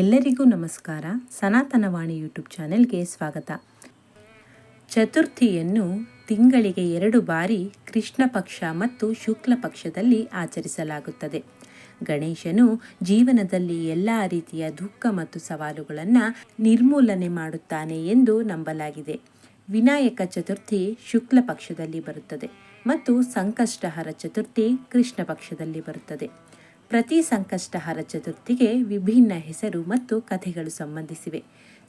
ಎಲ್ಲರಿಗೂ ನಮಸ್ಕಾರ. ಸನಾತನವಾಣಿ ಯೂಟ್ಯೂಬ್ ಚಾನೆಲ್ಗೆ ಸ್ವಾಗತ. ಚತುರ್ಥಿಯನ್ನು ತಿಂಗಳಿಗೆ ಎರಡು ಬಾರಿ ಕೃಷ್ಣ ಪಕ್ಷ ಮತ್ತು ಶುಕ್ಲ ಪಕ್ಷದಲ್ಲಿ ಆಚರಿಸಲಾಗುತ್ತದೆ. ಗಣೇಶನು ಜೀವನದಲ್ಲಿ ಎಲ್ಲ ರೀತಿಯ ದುಃಖ ಮತ್ತು ಸವಾಲುಗಳನ್ನು ನಿರ್ಮೂಲನೆ ಮಾಡುತ್ತಾನೆ ಎಂದು ನಂಬಲಾಗಿದೆ. ವಿನಾಯಕ ಚತುರ್ಥಿ ಶುಕ್ಲ ಪಕ್ಷದಲ್ಲಿ ಬರುತ್ತದೆ ಮತ್ತು ಸಂಕಷ್ಟಹರ ಚತುರ್ಥಿ ಕೃಷ್ಣ ಪಕ್ಷದಲ್ಲಿ ಬರುತ್ತದೆ. ಪ್ರತಿ ಸಂಕಷ್ಟಹರ ಚತುರ್ಥಿಗೆ ವಿಭಿನ್ನ ಹೆಸರು ಮತ್ತು ಕಥೆಗಳು ಸಂಬಂಧಿಸಿವೆ.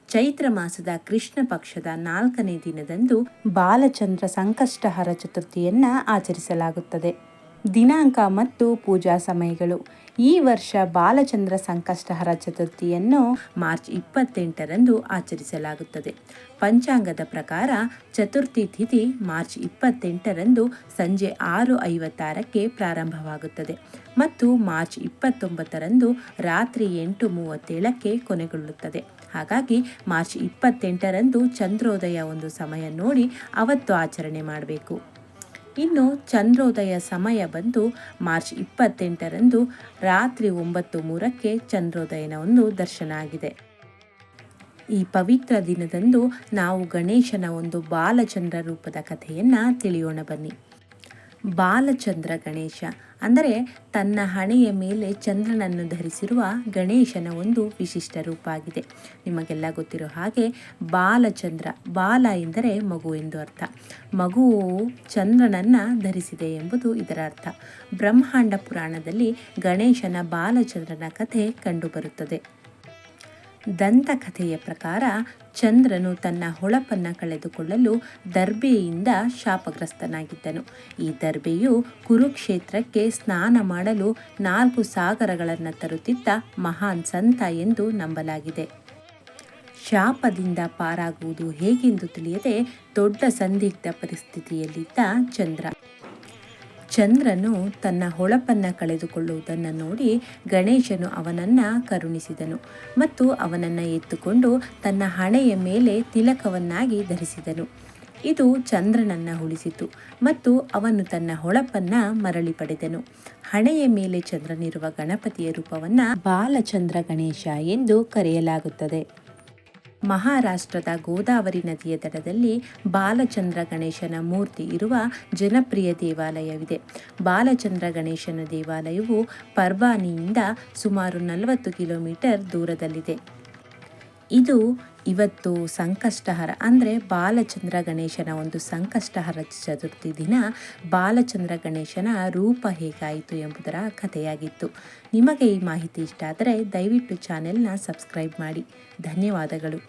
ಚೈತ್ರ ಮಾಸದ ಕೃಷ್ಣ ಪಕ್ಷದ ನಾಲ್ಕನೇ ದಿನದಂದು ಬಾಲಚಂದ್ರ ಸಂಕಷ್ಟಹರ ಚತುರ್ಥಿಯನ್ನ ಆಚರಿಸಲಾಗುತ್ತದೆ. ದಿನಾಂಕ ಮತ್ತು ಪೂಜಾ ಸಮಯಗಳು. ಈ ವರ್ಷ ಬಾಲಚಂದ್ರ ಸಂಕಷ್ಟಹರ ಚತುರ್ಥಿಯನ್ನು ಮಾರ್ಚ್ ಇಪ್ಪತ್ತೆಂಟರಂದು ಆಚರಿಸಲಾಗುತ್ತದೆ. ಪಂಚಾಂಗದ ಪ್ರಕಾರ ಚತುರ್ಥಿ ತಿಥಿ ಮಾರ್ಚ್ ಇಪ್ಪತ್ತೆಂಟರಂದು ಸಂಜೆ ಆರು ಐವತ್ತಾರಕ್ಕೆ ಪ್ರಾರಂಭವಾಗುತ್ತದೆ ಮತ್ತು ಮಾರ್ಚ್ ಇಪ್ಪತ್ತೊಂಬತ್ತರಂದು ರಾತ್ರಿ ಎಂಟು ಮೂವತ್ತೇಳಕ್ಕೆ ಕೊನೆಗೊಳ್ಳುತ್ತದೆ. ಹಾಗಾಗಿ ಮಾರ್ಚ್ ಇಪ್ಪತ್ತೆಂಟರಂದು ಚಂದ್ರೋದಯ ಒಂದು ಸಮಯ ನೋಡಿ ಅವತ್ತು ಆಚರಣೆ ಮಾಡಬೇಕು. ಇನ್ನು ಚಂದ್ರೋದಯ ಸಮಯ ಬಂದು ಮಾರ್ಚ್ ಇಪ್ಪತ್ತೆಂಟರಂದು ರಾತ್ರಿ ಒಂಬತ್ತು ಮೂರಕ್ಕೆ ಚಂದ್ರೋದಯನ ಒಂದು ದರ್ಶನ ಆಗಿದೆ ಈ ಪವಿತ್ರ ದಿನದಂದು ನಾವು ಗಣೇಶನ ಒಂದು ಬಾಲಚಂದ್ರ ರೂಪದ ಕಥೆಯನ್ನು ತಿಳಿಯೋಣ ಬನ್ನಿ. ಬಾಲಚಂದ್ರ ಗಣೇಶ. ಅಂದರೆ ತನ್ನ ಹಣೆಯ ಮೇಲೆ ಚಂದ್ರನನ್ನು ಧರಿಸಿರುವ ಗಣೇಶನ ಒಂದು ವಿಶಿಷ್ಟ ರೂಪ ಆಗಿದೆ ನಿಮಗೆಲ್ಲ ಗೊತ್ತಿರೋ ಹಾಗೆ ಬಾಲಚಂದ್ರ, ಬಾಲ ಎಂದರೆ ಮಗು ಎಂದು ಅರ್ಥ. ಮಗು ಚಂದ್ರನನ್ನು ಧರಿಸಿದೆ ಎಂಬುದು ಇದರ ಅರ್ಥ. ಬ್ರಹ್ಮಾಂಡ ಪುರಾಣದಲ್ಲಿ ಗಣೇಶನ ಬಾಲಚಂದ್ರನ ಕಥೆ ಕಂಡುಬರುತ್ತದೆ. ದಂತಕಥೆಯ ಪ್ರಕಾರ ಚಂದ್ರನು ತನ್ನ ಹೊಳಪನ್ನು ಕಳೆದುಕೊಳ್ಳಲು ದರ್ಬೆಯಿಂದ ಶಾಪಗ್ರಸ್ತನಾಗಿದ್ದನು. ಈ ದರ್ಬೆಯು ಕುರುಕ್ಷೇತ್ರಕ್ಕೆ ಸ್ನಾನ ಮಾಡಲು ನಾಲ್ಕು ಸಾಗರಗಳನ್ನು ತರುತ್ತಿದ್ದ ಮಹಾನ್ ಸಂತ ಎಂದು ನಂಬಲಾಗಿದೆ. ಶಾಪದಿಂದ ಪಾರಾಗುವುದು ಹೇಗೆಂದು ತಿಳಿಯದೆ ದೊಡ್ಡ ಸಂದಿಗ್ಧ ಪರಿಸ್ಥಿತಿಯಲ್ಲಿದ್ದ ಚಂದ್ರ. ಚಂದ್ರನು ತನ್ನ ಹೊಳಪನ್ನು ಕಳೆದುಕೊಳ್ಳುವುದನ್ನು ನೋಡಿ ಗಣೇಶನು ಅವನನ್ನು ಕರುಣಿಸಿದನು ಮತ್ತು ಅವನನ್ನು ಎತ್ತುಕೊಂಡು ತನ್ನ ಹಣೆಯ ಮೇಲೆ ತಿಲಕವನ್ನಾಗಿ ಧರಿಸಿದನು. ಇದು ಚಂದ್ರನನ್ನು ಉಳಿಸಿತು ಮತ್ತು ಅವನು ತನ್ನ ಹೊಳಪನ್ನ ಮರಳಿ ಪಡೆದನು. ಹಣೆಯ ಮೇಲೆ ಚಂದ್ರನಿರುವ ಗಣಪತಿಯ ರೂಪವನ್ನು ಬಾಲಚಂದ್ರ ಗಣೇಶ ಎಂದು ಕರೆಯಲಾಗುತ್ತದೆ. ಮಹಾರಾಷ್ಟ್ರದ ಗೋದಾವರಿ ನದಿಯ ದಡದಲ್ಲಿ ಬಾಲಚಂದ್ರ ಗಣೇಶನ ಮೂರ್ತಿ ಇರುವ ಜನಪ್ರಿಯ ದೇವಾಲಯವಿದೆ. ಬಾಲಚಂದ್ರ ಗಣೇಶನ ದೇವಾಲಯವು ಪರ್ವಾನಿಯಿಂದ ಸುಮಾರು ನಲವತ್ತು ಕಿಲೋಮೀಟರ್ ದೂರದಲ್ಲಿದೆ. ಇದು ಇವತ್ತು ಸಂಕಷ್ಟಹರ, ಅಂದರೆ ಬಾಲಚಂದ್ರ ಗಣೇಶನ ಒಂದು ಸಂಕಷ್ಟಹರ ಚತುರ್ಥಿ ದಿನ. ಬಾಲಚಂದ್ರ ಗಣೇಶನ ರೂಪ ಹೇಗಾಯಿತು ಎಂಬುದರ ಕಥೆಯಾಗಿತ್ತು. ನಿಮಗೆ ಈ ಮಾಹಿತಿ ಇಷ್ಟ ಆದರೆ ದಯವಿಟ್ಟು ಚಾನೆಲ್ನ ಸಬ್ಸ್ಕ್ರೈಬ್ ಮಾಡಿ. ಧನ್ಯವಾದಗಳು.